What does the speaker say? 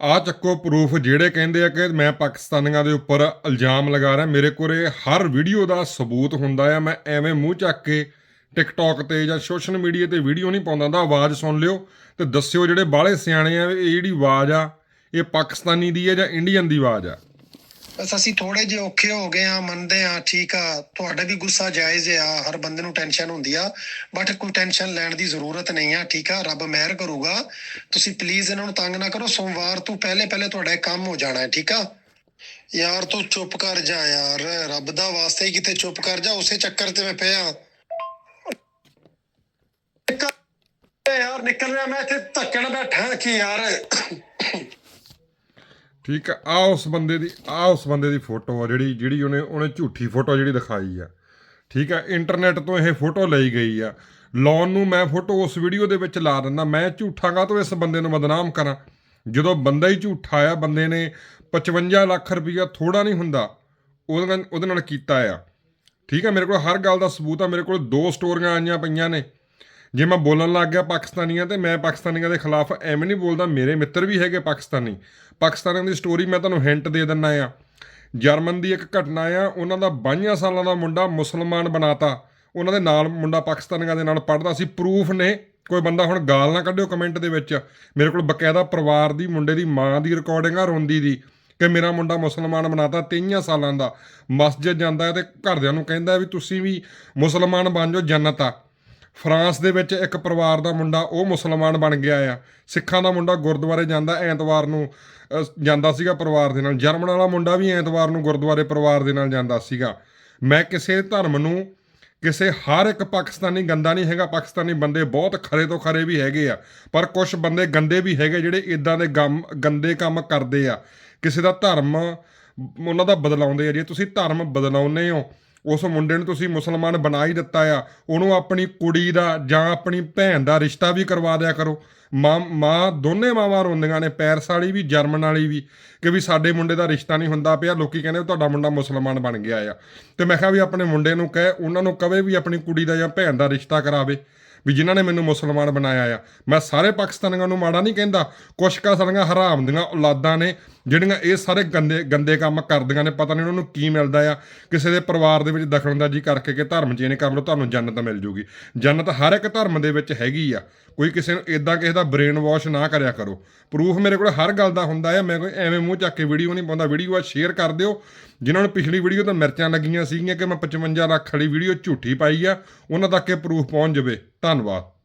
ਆ ਚੱਕੋ ਪ੍ਰੂਫ ਜਿਹੜੇ ਕਹਿੰਦੇ ਆ ਕਿ ਮੈਂ ਪਾਕਿਸਤਾਨੀਆਂ ਦੇ ਉੱਪਰ ਇਲਜ਼ਾਮ ਲਗਾ ਰਿਹਾ। ਮੇਰੇ ਕੋਲੇ ਹਰ ਵੀਡੀਓ ਦਾ ਸਬੂਤ ਹੁੰਦਾ ਆ। ਮੈਂ ਐਵੇਂ ਮੂੰਹ ਚੱਕ ਕੇ ਟਿਕਟੌਕ ਤੇ ਜਾਂ ਸੋਸ਼ਲ ਮੀਡੀਆ ਤੇ ਵੀਡੀਓ ਨਹੀਂ ਪਾਉਂਦਾ ਦਾ ਆਵਾਜ਼ ਸੁਣ ਲਿਓ ਤੇ ਦੱਸਿਓ ਜਿਹੜੇ ਬਾਹਲੇ ਸਿਆਣੇ ਆ, ਇਹ ਜਿਹੜੀ ਆਵਾਜ਼ ਆ, ਇਹ ਪਾਕਿਸਤਾਨੀ ਦੀ ਆ ਜਾਂ ਇੰਡੀਅਨ ਦੀ ਆਵਾਜ਼ ਆ। ਬਸ ਅਸੀਂ ਥੋੜੇ ਜਿਹਾ ਔਖੇ ਹੋ ਗਏ ਆ ਮੰਨਦੇ ਆ ਠੀਕ ਆ, ਤੁਹਾਡਾ ਵੀ ਗੁੱਸਾ ਜਾਇਜ਼ ਆ, ਹਰ ਬੰਦੇ ਨੂੰ ਟੈਨਸ਼ਨ ਹੁੰਦੀ ਆ ਬਟ ਕੋਈ ਟੈਨਸ਼ਨ ਲੈਣ ਦੀ ਜ਼ਰੂਰਤ ਨਹੀਂ ਆ, ਠੀਕ ਆ, ਰੱਬ ਮਿਹਰ ਕਰੂਗਾ। ਤੁਸੀਂ ਪਲੀਜ਼ ਇਹਨਾਂ ਨੂੰ ਤੰਗ ਨਾ ਕਰੋ, ਸੋਮਵਾਰ ਤੋਂ ਪਹਿਲੇ ਪਹਿਲੇ ਤੁਹਾਡਾ ਇਹ ਕੰਮ ਹੋ ਜਾਣਾ ਹੈ, ਠੀਕ ਆ। ਯਾਰ ਤੂੰ ਚੁੱਪ ਕਰ ਜਾ ਯਾਰ, ਰੱਬ ਦਾ ਵਾਸਤੇ ਹੀ ਕਿਤੇ ਚੁੱਪ ਕਰ ਜਾ, ਉਸੇ ਚੱਕਰ ਤੇ ਮੈਂ ਪਿਆ। ਯਾਰ, ਨਿਕਲ ਰਿਹਾ, ਮੈਂ ਇੱਥੇ ਧੱਕੇ ਨਾਲ ਬੈਠਾ ਕੀ ਯਾਰ। ਠੀਕ ਆ ਆ ਉਸ ਬੰਦੇ ਦੀ ਆ ਉਸ ਬੰਦੇ ਦੀ ਫੋਟੋ ਆ ਜਿਹੜੀ ਜਿਹੜੀ ਉਹਨੇ ਉਹਨੇ ਝੂਠੀ ਫੋਟੋ ਜਿਹੜੀ ਦਿਖਾਈ ਆ। ਠੀਕ ਆ ਇੰਟਰਨੈਟ ਤੋਂ ਇਹ ਫੋਟੋ ਲਈ ਗਈ ਆ। ਲਾਉਣ ਨੂੰ ਮੈਂ ਫੋਟੋ ਉਸ ਵੀਡੀਓ ਦੇ ਵਿੱਚ ਲਾ ਦਿੰਦਾ, ਮੈਂ ਝੂਠਾਂਗਾ ਤੋਂ ਇਸ ਬੰਦੇ ਨੂੰ ਬਦਨਾਮ ਕਰਾਂ? ਜਦੋਂ ਬੰਦਾ ਹੀ ਝੂਠਾ ਆ, ਬੰਦੇ ਨੇ 55 ਲੱਖ ਰੁਪਈਆ ਥੋੜਾ ਨਹੀਂ ਹੁੰਦਾ, ਉਹਦੇ ਨਾਲ ਉਹਦੇ ਨਾਲ ਕੀਤਾ ਆ। ਠੀਕ ਆ, ਮੇਰੇ ਕੋਲ ਹਰ ਗੱਲ ਦਾ ਸਬੂਤ ਆ, ਮੇਰੇ ਕੋਲ ਦੋ ਸਟੋਰੀਆਂ ਆਈਆਂ ਪਈਆਂ ਨੇ। ਜੇ ਮੈਂ ਬੋਲਣ ਲੱਗ ਗਿਆ ਪਾਕਿਸਤਾਨੀਆਂ ਤੇ, ਮੈਂ ਪਾਕਿਸਤਾਨੀਆਂ ਦੇ ਖਿਲਾਫ ਐਵੇਂ ਨਹੀਂ ਬੋਲਦਾ, ਮੇਰੇ ਮਿੱਤਰ ਵੀ ਹੈਗੇ ਪਾਕਿਸਤਾਨੀ। ਪਾਕਿਸਤਾਨੀਆਂ ਦੀ ਸਟੋਰੀ ਮੈਂ ਤੁਹਾਨੂੰ ਹਿੰਟ ਦੇ ਦਿੰਨਾ ਆ। ਜਰਮਨ ਦੀ ਇੱਕ ਘਟਨਾ ਆ, ਉਹਨਾਂ ਦਾ 22 ਸਾਲਾਂ ਦਾ ਮੁੰਡਾ ਮੁਸਲਮਾਨ ਬਣਾਤਾ। ਉਹਨਾਂ ਦੇ ਨਾਲ ਮੁੰਡਾ ਪਾਕਿਸਤਾਨੀਆਂ ਦੇ ਨਾਲ ਪੜਦਾ ਸੀ। ਪ੍ਰੂਫ ਨੇ, ਕੋਈ ਬੰਦਾ ਹੁਣ ਗਾਲ ਨਾ ਕੱਢਿਓ ਕਮੈਂਟ ਦੇ ਵਿੱਚ। ਮੇਰੇ ਕੋਲ ਬਕਾਇਦਾ ਪਰਿਵਾਰ ਦੀ, ਮੁੰਡੇ ਦੀ ਮਾਂ ਦੀ ਰਿਕਾਰਡਿੰਗ ਆ, ਰੋਂਦੀ ਦੀ ਕਿ ਮੇਰਾ ਮੁੰਡਾ ਮੁਸਲਮਾਨ ਬਣਾਤਾ 23 ਸਾਲਾਂ ਦਾ। ਮਸਜਿਦ ਜਾਂਦਾ ਹੈ ਤੇ ਘਰਦਿਆਂ ਨੂੰ ਕਹਿੰਦਾ ਵੀ ਤੁਸੀਂ ਵੀ ਮੁਸਲਮਾਨ ਬਣ ਜਾਓ ਜੰਨਤ ਆ। ਫਰਾਂਸ ਦੇ ਵਿੱਚ ਇੱਕ ਪਰਿਵਾਰ ਦਾ ਮੁੰਡਾ, ਉਹ ਮੁਸਲਮਾਨ ਬਣ ਗਿਆ ਆ। ਸਿੱਖਾਂ ਦਾ ਮੁੰਡਾ ਗੁਰਦੁਆਰੇ ਜਾਂਦਾ ਐਤਵਾਰ ਨੂੰ ਜਾਂਦਾ ਸੀਗਾ ਪਰਿਵਾਰ ਦੇ ਨਾਲ। ਜਰਮਨ ਵਾਲਾ ਮੁੰਡਾ ਵੀ ਐਤਵਾਰ ਨੂੰ ਗੁਰਦੁਆਰੇ ਪਰਿਵਾਰ ਦੇ ਨਾਲ ਜਾਂਦਾ ਸੀਗਾ। ਮੈਂ ਕਿਸੇ ਧਰਮ ਨੂੰ, ਕਿਸੇ ਹਰ ਇੱਕ ਪਾਕਿਸਤਾਨੀ ਗੰਦਾ ਨਹੀਂ ਹੈਗਾ। ਪਾਕਿਸਤਾਨੀ ਬੰਦੇ ਬਹੁਤ ਖਰੇ ਤੋਂ ਖਰੇ ਵੀ ਹੈਗੇ ਆ, ਪਰ ਕੁਝ ਬੰਦੇ ਗੰਦੇ ਵੀ ਹੈਗੇ ਜਿਹੜੇ ਇਦਾਂ ਦੇ ਗਮ, ਗੰਦੇ ਕੰਮ ਕਰਦੇ ਆ। ਕਿਸੇ ਦਾ ਧਰਮ, ਉਹਨਾਂ ਦਾ ਬਦਲਾਉਂਦੇ ਆ। ਜੇ ਤੁਸੀਂ ਧਰਮ ਬਦਲਾਉਂਦੇ ਹੋ ਉਸ ਮੁੰਡੇ ਨੂੰ ਤੁਸੀਂ ਮੁਸਲਮਾਨ ਬਣਾ ਹੀ ਦਿੱਤਾ ਆ। ਉਹਨੂੰ ਆਪਣੀ ਕੁੜੀ ਦਾ ਜਾਂ ਆਪਣੀ ਭੈਣ ਦਾ ਰਿਸ਼ਤਾ ਵੀ ਕਰਵਾ ਦਿਆ ਕਰੋ। ਮਾਂ ਮਾਂ ਦੋਨੇ ਮਾਵਾਂ ਰੋਂਦੀਆਂ ਨੇ ਪੈਰਸ ਵਾਲੀ ਵੀ, ਜਰਮਨ ਵਾਲੀ ਵੀ। ਕਿ ਵੀ ਸਾਡੇ ਮੁੰਡੇ ਦਾ ਰਿਸ਼ਤਾ ਨਹੀਂ ਹੁੰਦਾ ਪਿਆ, ਲੋਕੀ ਕਹਿੰਦੇ ਵੀ ਤੁਹਾਡਾ ਮੁੰਡਾ ਮੁਸਲਮਾਨ ਬਣ ਗਿਆ ਆ। ਤੇ ਮੈਂ ਕਿਹਾ ਵੀ ਆਪਣੇ ਮੁੰਡੇ ਨੂੰ ਕਹੇ, ਉਹਨਾਂ ਨੂੰ ਕਵੇ ਵੀ ਆਪਣੀ ਕੁੜੀ ਦਾ ਜਾਂ ਭੈਣ ਦਾ ਰਿਸ਼ਤਾ ਕਰਾਵੇ, ਵੀ ਜਿਨ੍ਹਾਂ ਨੇ ਮੈਨੂੰ ਮੁਸਲਮਾਨ ਬਣਾਇਆ ਆ। ਮੈਂ ਸਾਰੇ ਪਾਕਿਸਤਾਨੀਆਂ ਨੂੰ ਮਾੜਾ ਨਹੀਂ ਕਹਿੰਦਾ, ਕੁਛ ਕਾ ਸਾਰੀਆਂ ਹਰਾਮ ਦੀਆਂ ਔਲਾਦਾਂ ਨੇ ਜਿਹੜੀਆਂ ਇਹ ਸਾਰੇ ਗੰਦੇ ਗੰਦੇ ਕੰਮ ਕਰਦੀਆਂ ਨੇ, ਪਤਾ ਨਹੀਂ ਉਹਨਾਂ ਨੂੰ ਕੀ ਮਿਲਦਾ ਆ। ਕਿਸੇ ਦੇ ਪਰਿਵਾਰ ਦੇ ਵਿੱਚ ਦਖਲਅੰਦਾਜ਼ੀ ਕਰਕੇ ਕਿ ਧਰਮ ਚੇਂਜ ਕਰ ਲਓ ਤੁਹਾਨੂੰ ਜੰਨਤ ਮਿਲ ਜੂਗੀ। ਜੰਨਤ ਹਰ ਇੱਕ ਧਰਮ ਦੇ ਵਿੱਚ ਹੈਗੀ ਆ। ਕੋਈ ਕਿਸੇ ਨੂੰ ਇਦਾਂ ਕਿਸੇ ਦਾ ਬ੍ਰੇਨ ਵਾਸ਼ ਨਾ ਕਰਿਆ ਕਰੋ। ਪ੍ਰੂਫ ਮੇਰੇ ਕੋਲ ਹਰ ਗੱਲ ਦਾ ਹੁੰਦਾ ਆ, ਮੈਂ ਕੋਈ ਐਵੇਂ ਮੂੰਹ ਚੱਕ ਕੇ ਵੀਡੀਓ ਨਹੀਂ ਪਾਉਂਦਾ। ਵੀਡੀਓ ਆ ਸ਼ੇਅਰ ਕਰ ਦਿਓ। ਜਿਨ੍ਹਾਂ ਨੂੰ ਪਿਛਲੀ ਵੀਡੀਓ ਤਾਂ ਮਿਰਚਾਂ ਲੱਗੀਆਂ ਸੀਗੀਆਂ ਕਿ ਮੈਂ 55 ਲੱਖ ਵਾਲੀ ਵੀਡੀਓ ਝੂਠੀ ਪਾਈ ਆ, ਉਹਨਾਂ ਤੱਕ ਇਹ ਪ੍ਰੂਫ ਪਹੁੰਚ ਜਾਵੇ। ਧੰਨਵਾਦ।